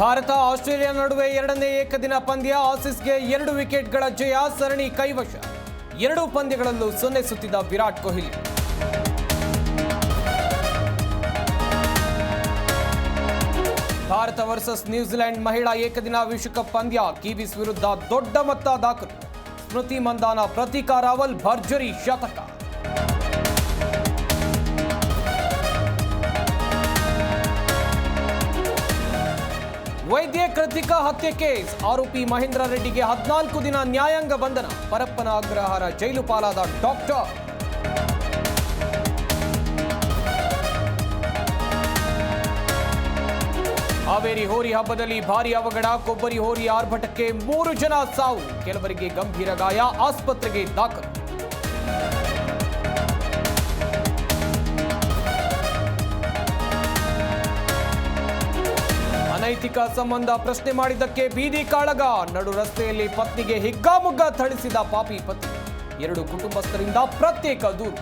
Bharat, Australia ನಡುವೆ ಎರಡನೇ ಏಕದಿನ ಪಂದ್ಯ. ಆಸಿಸ್ಗೆ ಎರಡು ವಿಕೆಟ್ಗಳ ಜಯ, ಸರಣಿ ಕೈವಶ. ಎರಡೂ ಪಂದ್ಯಗಳಲ್ಲೂ ಸೊನ್ನೆ ಸುತ್ತಿದ Virat Kohli. Bharat versus New Zealand ಮಹಿಳಾ ಏಕದಿನ ವಿಶ್ವಕಪ್ ಪಂದ್ಯ. ಕಿವೀಸ್ ವಿರುದ್ಧ ದೊಡ್ಡ ಮೊತ್ತ ದಾಖಲು. ಸ್ಮೃತಿ ಮಂದಾನ ಪ್ರತೀಕಾ ರಾವಲ್ ಭರ್ಜರಿ ಶತಕ. ವೈದ್ಯ ಕೃತಿಕಾ ಹತ್ಯೆ ಕೇಸ್. ಆರೋಪಿ ಮಹೇಂದ್ರ ರೆಡ್ಡಿಗೆ ಹದಿನಾಲ್ಕು ದಿನ ನ್ಯಾಯಾಂಗ ಬಂಧನ. ಪರಪ್ಪನ ಅಗ್ರಹಾರ ಜೈಲು ಪಾಲಾದ ಡಾಕ್ಟರ್. ಹಾವೇರಿ ಹೋರಿ ಹಬ್ಬದಲ್ಲಿ ಭಾರಿ ಅವಘಡ. ಕೊಬ್ಬರಿ ಹೋರಿ ಆರ್ಭಟಕ್ಕೆ ಮೂರು ಜನ ಸಾವು. ಕೆಲವರಿಗೆ ಗಂಭೀರ ಗಾಯ. ಆಸ್ಪತ್ರೆಗೆ ದಾಖಲು. ಅನೈತಿಕ ಸಂಬಂಧ ಪ್ರಶ್ನೆ ಮಾಡಿದ್ದಕ್ಕೆ ಬೀದಿ ಕಾಳಗ. ನಡು ರಸ್ತೆಯಲ್ಲಿ ಪತ್ನಿಗೆ ಹಿಗ್ಗಾಮುಗ್ಗ ಥಳಿಸಿದ ಪಾಪಿ ಪತ್ನಿ. ಎರಡು ಕುಟುಂಬಸ್ಥರಿಂದ ಪ್ರತ್ಯೇಕ ದೂರು.